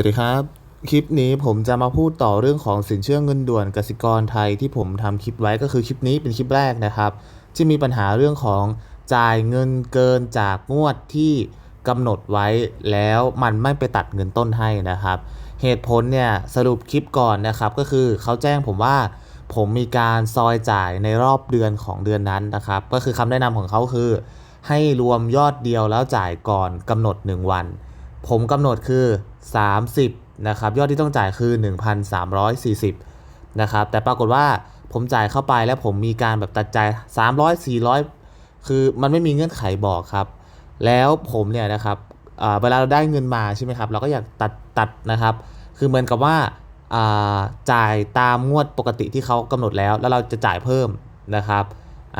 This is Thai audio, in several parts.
วัสดีครับ คลิปนี้ผมจะมาพูดต่อเรื่องของสินเชื่อเงินด่วนกสิกรไทยที่ผมทำคลิปไว้ก็คือคลิปนี้เป็นคลิปแรกนะครับ ที่มีปัญหาเรื่องของจ่ายเงินเกินจากงวดที่กำหนดไว้แล้วมันไม่ไปตัดเงินต้นให้นะครับ เหตุผลเนี่ยสรุปคลิปก่อนนะครับก็คือเขาแจ้งผมว่าผมมีการซอยจ่ายในรอบเดือนของเดือนนั้นนะครับ ก็คือคำแนะนำของเขาคือ ให้รวมยอดเดียวแล้วจ่ายก่อนกำหนด 1 วัน ผมกำหนดคือ 30นะครับยอดที่ต้องจ่ายคือ 1,340นะครับแต่ปรากฏว่าผมจ่ายเข้าไปแล้วผมมีการแบบตัดใจาย 300 400 คือมันไม่มีเงื่อนไขบอกครับ แล้วผมเนี่ยนะครับเวลาเราได้เงินมาใช่ไหมครับเราก็อยากตัดตัดนะครับ คือเหมือนกับว่าาจ่ายตามงวดปกติที่เขากำหนดแล้ว แล้วเราจะจ่ายเพิ่มนะครับ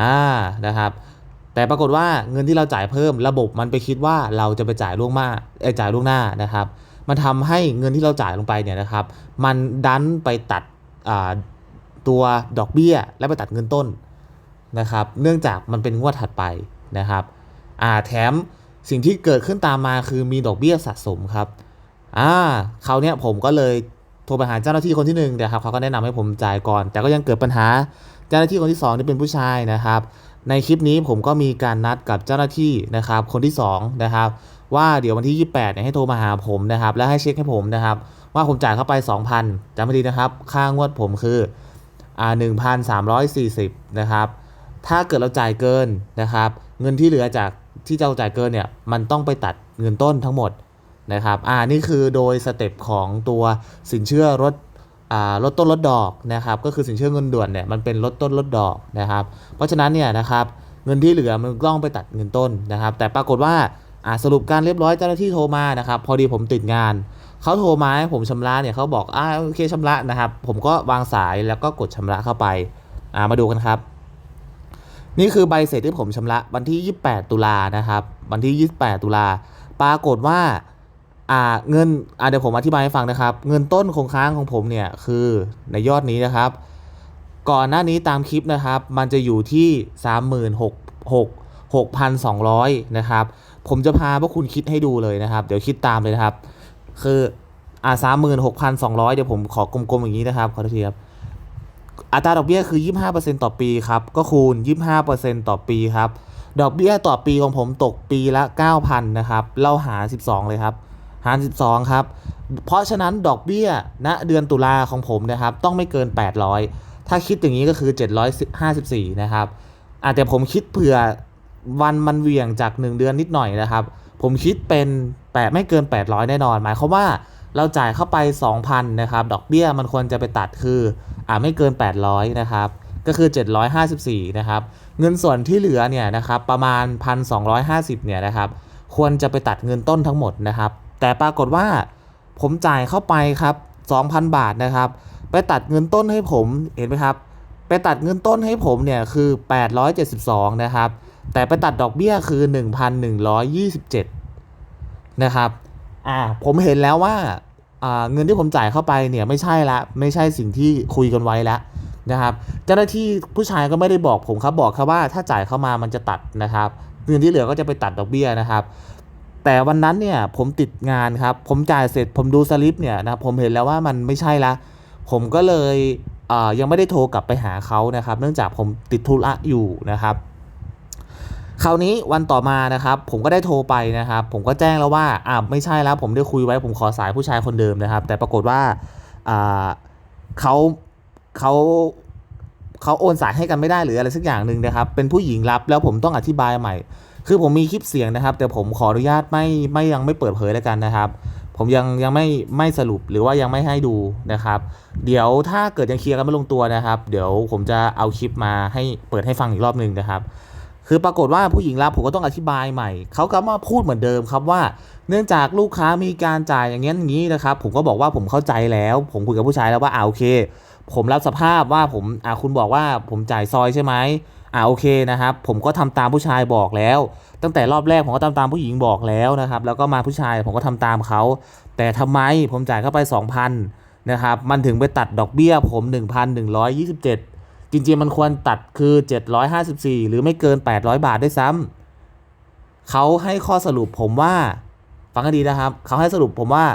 อ่านะครับ แต่ปรากฏว่าเงินที่เราจ่ายเพิ่มระบบมันไปคิดว่าเราจะไปจ่ายล่วงหน้าจ่ายล่วงหน้านะครับ มันทำให้เงินที่เราจ่ายลงไปเนี่ยนะครับ มันดันไปตัดตัวดอกเบี้ย และไปตัดเงินต้นนะครับ เนื่องจากมันเป็นงวดถัดไปนะครับอ่าแถมสิ่งที่เกิดขึ้นตามมาคือมีดอกเบี้ยสะสมครับอ่าคราวเนี้ยผมก็เลยโทรไปหาเจ้าหน้าที่คนที่หนึ่งนะครับเขาก็แนะนำให้ผมจ่ายก่อน แต่ก็ยังเกิดปัญหาเจ้าหน้าที่คนที่สองที่เป็นผู้ชายนะครับ ในคลิปนี้ผมก็มีการนัดกับเจ้าหน้าที่นะครับ คนที่2นะครับ ว่าเดี๋ยววันที่ 28เนี่ยให้โทรมาหาผมนะครับ แล้วให้เช็คให้ผมนะครับ ว่าผมจ่ายเข้าไป 2,000จำไม่ดีนะครับ ค่างวดผมคืออ่า1,340 นะครับ ถ้าเกิดเราจ่ายเกินนะครับ เงินที่เหลือจากที่เราจ่ายเกินเนี่ย มันต้องไปตัดเงินต้นทั้งหมดนะครับ อ่า นี่คือโดยสเต็ปของตัวสินเชื่อลดอ่าลดต้นลดดอกนะครับ ก็คือสินเชื่อเงินด่วนเนี่ยมันเป็นลดต้นลดดอกนะครับ เพราะฉะนั้นเนี่ยนะครับเงินที่เหลือมันต้องไปตัดเงินต้นนะครับ แต่ปรากฏว่า อ่าสรุปการเรียบร้อยเจ้าหน้าที่โทรมานะครับพอดีผมติดงานเขาโทรมาให้ผมชำระเนี่ยเขาบอกอ่าโอเคชำระนะครับ ผมก็วางสายแล้วก็กดชำระเข้าไปอ่ามาดูกันครับ นี่คือใบเสร็จที่ผมชำระวันที่ 28 ตุลานะครับ วันที่ 28 ตุลาปรากฏว่าอ่าเงินอ่าเดี๋ยวผมอธิบายให้ฟังนะครับ เงินต้นคงค้างของผมเนี่ยคือในยอดนี้นะครับ ก่อนหน้านี้ตามคลิปนะครับ มันจะอยู่ที่ 36,6 6,200 นะครับ ผมจะพาพวกคุณคิดให้ดูเลยนะครับ เดี๋ยวคิดตามเลยนะครับ คืออ่า36,200เดี๋ยวผมขอกลมๆอย่างนี้นะครับ ขอโทษทีครับ อัตราดอกเบี้ยคือ25%ต่อปีครับ ก็คูณ25%ต่อปีครับ ดอกเบี้ยต่อปีของผมตกปีละ9,000นนะครับ เราหาร12เลยครับ หาร12ครับ เพราะฉะนั้นดอกเบี้ยณเดือนตุลาของผมนะครับ ต้องไม่เกิน800ถ้าคิดอย่างนี้ก็คือ 754 นะครับอาจจะแต่ผมคิดเผื่อ วันมันเหวี่ยงจาก 1 เดือนนิดหน่อยนะครับ ผมคิดเป็นแปดไม่เกิน 800 แน่นอน หมายความว่าเราจ่ายเข้าไป 2,000นะครับ ดอกเบี้ยมันควรจะไปตัดคืออ่าไม่เกิน 800นะครับก็คือ 754นะครับ เงินส่วนที่เหลือเนี่ยนะครับประมาณ 1,250เนี่ยนะครับควรจะไปตัดเงินต้นทั้งหมดนะครับ แต่ปรากฏว่าผมจ่ายเข้าไปครับ 2,000 บาทนะครับ ไปตัดเงินต้นให้ผมเห็นไหมครับ ไปตัดเงินต้นให้ผมเนี่ยคือ 872นะครับ แต่ไปตัดดอกเบี้ยคือ 1,127 นะครับอ่าผมเห็นแล้วว่าอ่าเงินที่ผมจ่ายเข้าไปเนี่ยไม่ใช่ละไม่ใช่สิ่งที่คุยกันไว้แล้วนะครับ เจ้าหน้าที่ผู้ชายก็ไม่ได้บอกผมครับบอกแค่ว่าถ้าจ่ายเข้ามามันจะตัดนะครับเงินที่เหลือก็จะไปตัดดอกเบี้ยนะครับ แต่วันนั้นเนี่ยผมติดงานครับ ผมจ่ายเสร็จผมดูสลิปเนี่ยนะผมเห็นแล้วว่ามันไม่ใช่ละผมก็เลยเอ่อยังไม่ได้โทรกลับไปหาเขานะครับ เนื่องจากผมติดธุระอยู่นะครับ คราวนี้วันต่อมานะครับ ผมก็ได้โทรไปนะครับ ผมก็แจ้งแล้วว่าอ่าไม่ใช่แล้ว ผมได้คุยไว้ผมขอสายผู้ชายคนเดิมนะครับ แต่ปรากฏว่าอ่าเขาเขาเขาโอนสายให้กันไม่ได้หรืออะไรสักอย่างหนึ่งนะครับ เป็นผู้หญิงรับแล้วผมต้องอธิบายใหม่ คือผมมีคลิปเสียงนะครับ แต่ผมขออนุญาตไม่ไม่ยังไม่เปิดเผยแล้วกันนะครับ ผมยังยังไม่ไม่สรุปหรือว่ายังไม่ให้ดูนะครับ เดี๋ยวถ้าเกิดยังเคลียร์กันไม่ลงตัวนะครับ เดี๋ยวผมจะเอาคลิปมาให้เปิดให้ฟังอีกรอบหนึ่งนะครับ คือปรากฏว่าผู้หญิงรับผมก็ต้องอธิบายใหม่ เขาก็มาพูดเหมือนเดิมครับว่า เนื่องจากลูกค้ามีการจ่ายอย่างนี้อย่างนี้นะครับ ผมก็บอกว่าผมเข้าใจแล้ว ผมคุยกับผู้ชายแล้วว่าอ่าโอเค ผมรับสภาพว่าผมอ่าคุณบอกว่าผมจ่ายซอยใช่ไหมอ่าโอเคนะครับ ผมก็ทำตามผู้ชายบอกแล้ว ตั้งแต่รอบแรกผมก็ทำตามผู้หญิงบอกแล้วนะครับ แล้วก็มาผู้ชายผมก็ทำตามเขา แต่ทำไมผมจ่ายเข้าไป 2,000นะครับ มันถึงไปตัดดอกเบี้ยผม 1,127 จริงๆมันควรตัดคือ 754 หรือไม่เกิน 800 บาทได้วยซ้ำเขาให้ข้อสรุปผมว่า ฟังให้ดีนะครับ เขาให้สรุปผมว่า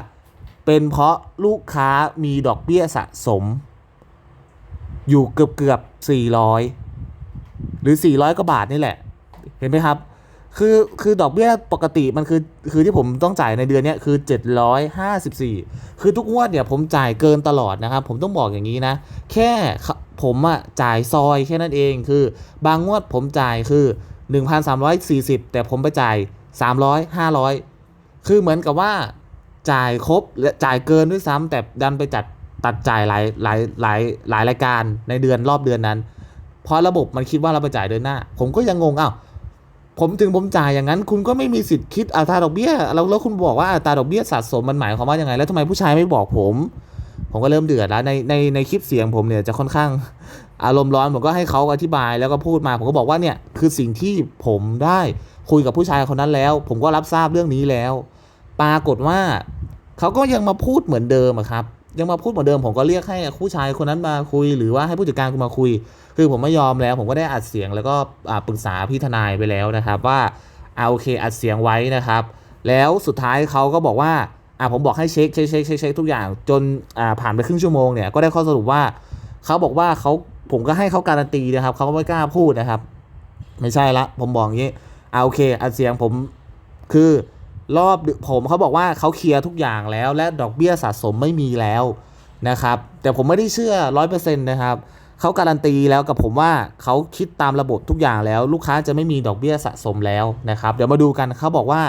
เป็นเพราะลูกค้ามีดอกเบี้ยสะสม อยู่เกือบเกือบสี่ร้อยหรือสี่ร้อยกว่าบาทนี่แหละ เห็นไหมครับ คือคือดอกเบี้ยปกติมันคือคือที่ผมต้องจ่ายในเดือนเนี้ยคือ 754 คือทุกงวดเนี่ยผมจ่ายเกินตลอดนะครับ ผมต้องบอกอย่างนี้นะ แค่ผมอะจ่ายซอยแค่นั้นเองคือบางงวดผมจ่ายคือ 1,340 แต่ผมไปจ่าย 300 500 คือเหมือนกับว่าจ่ายครบและจ่ายเกินด้วยซ้ำแต่ดันไปจัดตัดจ่ายหลายหลายหลายหลายรายการในเดือนรอบเดือนนั้น เพราะระบบมันคิดว่าเราไปจ่ายเดือนหน้า ผมก็ยังงงอ้าว ผมถึงผมจ่ายอย่างนั้น คุณก็ไม่มีสิทธิ์คิดอัตราดอกเบี้ยแล้วแล้วคุณบอกว่าอัตราดอกเบี้ยสะสมมันหมายความว่ายังไง แล้วทำไมผู้ชายไม่บอกผม ผมก็เริ่มเดือดแล้วในในในคลิปเสียงผมเนี่ยจะค่อนข้างอารมณ์ร้อนผมก็ให้เขาอธิบายแล้วก็พูดมาผมก็บอกว่าเนี่ยคือสิ่งที่ผมได้คุยกับผู้ชายคนนั้นแล้ว ผมก็รับทราบเรื่องนี้แล้ว ปรากฏว่าเขาก็ยังมาพูดเหมือนเดิมครับ ยังมาพูดเหมือนเดิมผมก็เรียกให้ผู้ชายคนนั้นมาคุย หรือว่าให้ผู้จัดการคุณมาคุย คือผมไม่ยอมแล้วผมก็ได้อัดเสียงแล้วก็ปรึกษาพี่ทนายไปแล้วนะครับ ว่าเอาโอเคอัดเสียงไว้นะครับ แล้วสุดท้ายเขาก็บอกว่าอ่าผมบอกให้เช็คเช็คเช็คเช็คเช็คทุกอย่างจนอ่าผ่านไปครึ่งชั่วโมงเนี่ยก็ได้ข้อสรุปว่าเขาบอกว่าเขาผมก็ให้เขาการันตีนะครับเขาก็ไม่กล้าพูดนะครับ ไม่ใช่ละผมบอกอย่างนี้อ่าโอเคอัดเสียงผมคือ รอบผมเขาบอกว่าเขาเคลียร์ทุกอย่างแล้ว และดอกเบี้ยสะสมไม่มีแล้วนะครับ แต่ผมไม่ได้เชื่อร้อยเปอร์เซ็นต์นะครับเขาการันตีแล้วกับผมว่าเขาคิดตามระบบทุกอย่างแล้ว ลูกค้าจะไม่มีดอกเบี้ยสะสมแล้วนะครับ เดี๋ยวมาดูกันเขาบอกว่า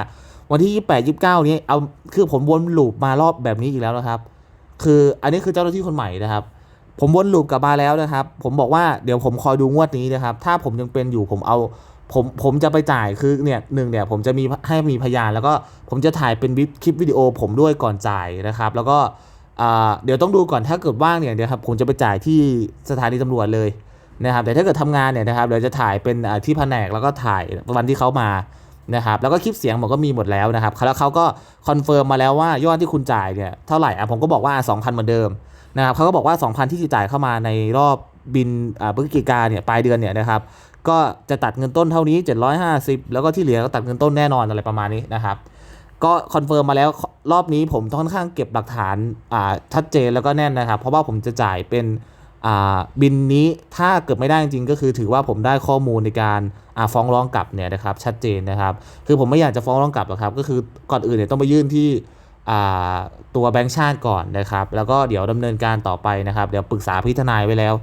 วันที่ 28 29 นี้เอาคือผมวนลูปมารอบแบบนี้อีกแล้วนะครับ คืออันนี้คือเจ้าหน้าที่คนใหม่นะครับ ผมวนลูปกลับมาแล้วนะครับ ผมบอกว่าเดี๋ยวผมคอยดูงวดนี้นะครับ ถ้าผมยังเป็นอยู่ผมเอา ผมผมจะไปจ่ายคือเนี่ยหนึ่งเนี่ยผมจะมีให้มีพยาน แล้วก็ผมจะถ่ายเป็นวิดคลิปวิดีโอผมด้วยก่อนจ่ายนะครับ แล้วก็เดี๋ยวต้องดูก่อนถ้าเกิดว่างเนี่ยเดี๋ยวครับผมจะไปจ่ายที่สถานีตำรวจเลยนะครับ แต่ถ้าเกิดทำงานเนี่ยนะครับเดี๋ยวจะถ่ายเป็นที่แผนกแล้วก็ถ่ายวันที่เขามานะครับแล้วก็คลิปเสียงผมก็มีหมดแล้วนะครับแล้วเขาก็คอนเฟิร์มมาแล้วว่ายอดที่คุณจ่ายเนี่ยเท่าไหร่อะผมก็บอกว่า 2,000เหมือนเดิมนะครับเขาก็บอกว่า 2,000 ที่จ่ายเข้ามาในรอบบินอ่าพฤศจิกาเนี่ยปลายเดือนเนี่ยนะครับ ก็จะตัดเงินต้นเท่านี้ 750 แล้วก็ที่เหลือก็ตัดเงินต้นแน่นอนอะไรประมาณนี้นะครับก็คอนเฟิร์มมาแล้วรอบนี้ผมค่อนข้างเก็บหลักฐานอ่าชัดเจนแล้วก็แน่นนะครับ เพราะว่าผมจะจ่ายเป็นอ่าบินนี้ถ้าเกิดไม่ได้จริงก็คือถือว่าผมได้ข้อมูลในการอ่าฟ้องร้องกลับเนี่ยนะครับชัดเจนนะครับ คือผมไม่อยากจะฟ้องร้องกลับหรอกครับ ก็คือก่อนอื่นเนี่ยต้องไปยื่นที่อ่าตัวแบงค์ชาติก่อนนะครับ แล้วก็เดี๋ยวดำเนินการต่อไปนะครับ เดี๋ยวปรึกษาพี่ทนายไว้แล้ว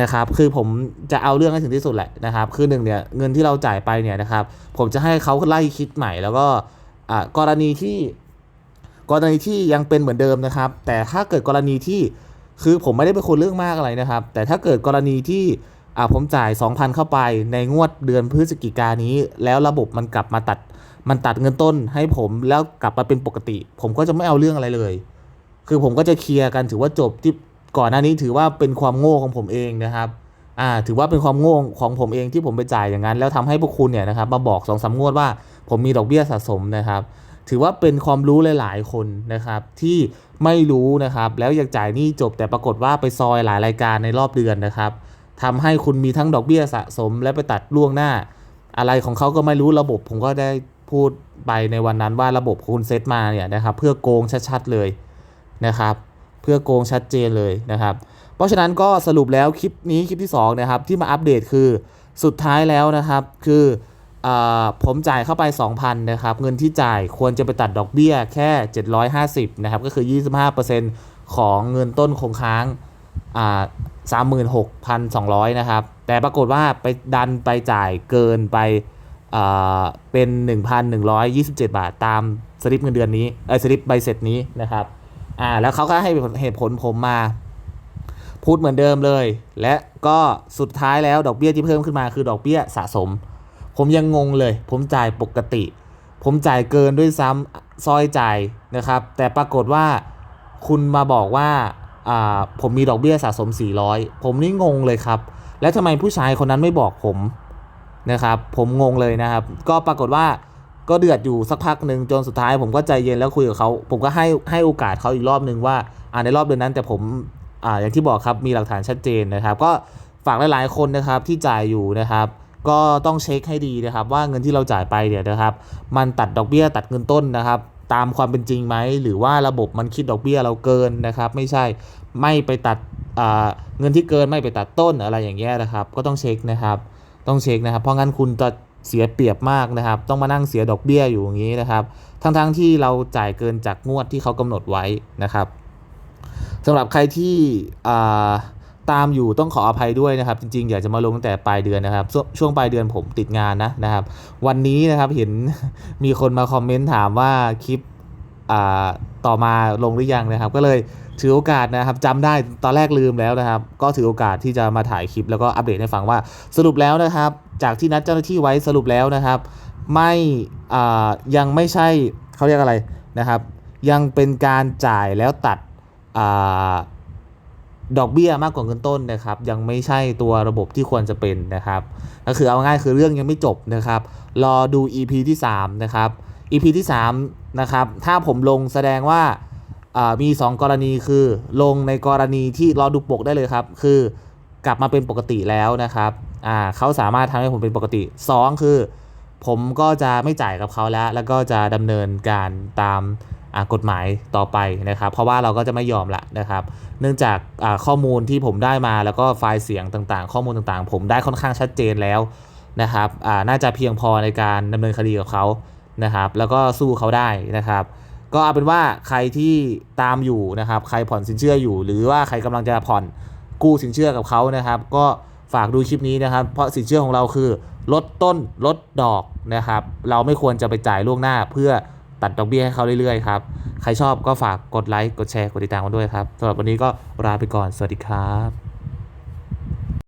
นะครับคือผมจะเอาเรื่องให้ถึงที่สุดแหละนะครับ คือหนึ่งเนี่ยเงินที่เราจ่ายไปเนี่ยนะครับ ผมจะให้เขาไล่คิดใหม่แล้วก็กรณีที่กรณีที่ยังเป็นเหมือนเดิมนะครับ แต่ถ้าเกิดกรณีที่คือผมไม่ได้เป็นคนเรื่องมากอะไรนะครับ แต่ถ้าเกิดกรณีที่ผมจ่าย 2,000 เข้าไปในงวดเดือนพฤศจิกายนนี้ แล้วระบบมันกลับมาตัดมันตัดเงินต้นให้ผมแล้วกลับมาเป็นปกติ ผมก็จะไม่เอาเรื่องอะไรเลย คือผมก็จะเคลียร์กันถือว่าจบที่ ก่อนหน้านี้ถือว่าเป็นความโง่ของผมเองนะครับอ่าถือว่าเป็นความโง่ของผมเองที่ผมไปจ่ายอย่างนั้น แล้วทำให้พวกคุณเนี่ยนะครับมาบอกสองสามงวดว่าผมมีดอกเบี้ยสะสมนะครับ ถือว่าเป็นความรู้หลาย ๆ คนนะครับที่ไม่รู้นะครับแล้วอยากจ่ายหนี้จบแต่ปรากฏว่าไปซอยหลายรายการในรอบเดือนนะครับทำให้คุณมีทั้งดอกเบี้ยสะสม และไปตัดล่วงหน้า อะไรของเขาก็ไม่รู้ระบบ ผมก็ได้พูดไปในวันนั้นว่าระบบคุณเซตมาเนี่ยนะครับเพื่อโกงชัดๆเลยนะครับ เพื่อโกงชัดเจนเลยนะครับ เพราะฉะนั้นก็สรุปแล้วคลิปนี้คลิปที่2นะครับที่มาอัปเดตคือสุดท้ายแล้วนะครับคืออผมจ่ายเข้าไป 2,000นะครับเงินที่จ่ายควรจะไปตัดดอกเบี้ยแค่ 750นะครับก็คือ 25%ของเงินต้นคงค้างอ่า36,200นะครับ แต่ปรากฏว่าไปดันไปจ่ายเกินไปอ่าเป็น 1,127 บาทตามสลิปเงินเดือนนี้เออสลิปใบเสร็จนี้นะครับ อ่าแล้วเขาก็ให้เหตุผลผมมา พูดเหมือนเดิมเลย และก็สุดท้ายแล้วดอกเบี้ยที่เพิ่มขึ้นมาคือดอกเบี้ยสะสม ผมยังงงเลย ผมจ่ายปกติ ผมจ่ายเกินด้วยซ้ำซอยจ่ายนะครับ แต่ปรากฏว่าคุณมาบอกว่าอ่าผมมีดอกเบี้ยสะสม 400 ผมนี่งงเลยครับ แล้วทำไมผู้ชายคนนั้นไม่บอกผมนะครับ ผมงงเลยนะครับ ก็ปรากฏว่า ก็เดือดอยู่สักพักหนึ่งจนสุดท้ายผมก็ใจเย็นแล้วคุยกับเขาผมก็ให้ให้โอกาสเขาอีกรอบหนึ่งว่าอ่าในรอบเดือนนั้นแต่ผมอ่าอย่างที่บอกครับมีหลักฐานชัดเจนนะครับ ก็ฝากหลาย ๆ คนนะครับที่จ่ายอยู่นะครับ ก็ต้องเช็คให้ดีนะครับ ว่าเงินที่เราจ่ายไปเนี่ยนะครับ มันตัดดอกเบี้ยตัดเงินต้นนะครับ ตามความเป็นจริงไหมหรือว่าระบบมันคิดดอกเบี้ยเราเกินนะครับ ไม่ใช่ไม่ไปตัดเงินที่เกินไม่ไปตัดต้นอะไรอย่างเงี้ยนะครับ ก็ต้องเช็คนะครับ ต้องเช็คนะครับ เพราะงั้นคุณจะ เสียเปรียบมากนะครับ ต้องมานั่งเสียดอกเบี้ยอยู่อย่างนี้นะครับ ทั้งๆที่เราจ่ายเกินจากงวดที่เขากำหนดไว้นะครับสำหรับใครที่ตามอยู่ต้องขออภัยด้วยนะครับ จริงๆ อยากจะมาลงตั้งแต่ปลายเดือนนะครับช,ช่วงปลายเดือนผมติดงานนะนะครับ วันนี้นะครับเห็นมีคนมาคอมเมนต์ถามว่าคลิปต่อมาลงหรือยังนะครับ ก็เลยถือโอกาสนะครับจำได้ตอนแรกลืมแล้วนะครับ ก็ถือโอกาสที่จะมาถ่ายคลิปแล้วก็อัปเดตให้ฟังว่าสรุปแล้วนะครับ จากที่นัดเจ้าหน้าที่ไว้สรุปแล้วนะครับ ไม่ยังไม่ใช่เขาเรียกอะไรนะครับ ยังเป็นการจ่ายแล้วตัดอดอกเบี้ยมากกว่าเงินต้นนะครับ ยังไม่ใช่ตัวระบบที่ควรจะเป็นนะครับ ก็คือเอาง่ายคือเรื่องยังไม่จบนะครับ รอดู EP ที่ 3 นะครับ EP ที่3นะครับถ้าผมลงแสดงว่าอ่ามี 2 กรณีคือลงในกรณีที่รอดูปกได้เลยครับ คือกลับมาเป็นปกติแล้วนะครับ อ่าเขาสามารถทำให้ผมเป็นปกติ 2 คือ ผมก็จะไม่จ่ายกับเขาแล้ว แล้วก็จะดำเนินการตามกฎหมายต่อไปนะครับ เพราะว่าเราก็จะไม่ยอมละนะครับ เนื่องจากข้อมูลที่ผมได้มาแล้วก็ไฟล์เสียงต่างๆ ข้อมูลต่างๆ ผมได้ค่อนข้างชัดเจนแล้วนะครับอ่าน่าจะเพียงพอในการดำเนินคดีกับเขานะครับ แล้วก็สู้เขาได้นะครับ ก็เอาเป็นว่าใครที่ตามอยู่นะครับ ใครผ่อนสินเชื่ออยู่ หรือว่าใครกำลังจะผ่อนกู้สินเชื่อกับเขานะครับ ก็ ฝากดูคลิปนี้นะครับ เพราะสินเชื่อของเราคือ ลดต้นลดดอกนะครับ เราไม่ควรจะไปจ่ายล่วงหน้าเพื่อตัดดอกเบี้ยให้เขาเรื่อยๆครับ ใครชอบก็ฝากกดไลค์ กดแชร์ กดติดตามกันด้วยครับสำหรับวันนี้ก็ลาไปก่อน สวัสดีครับ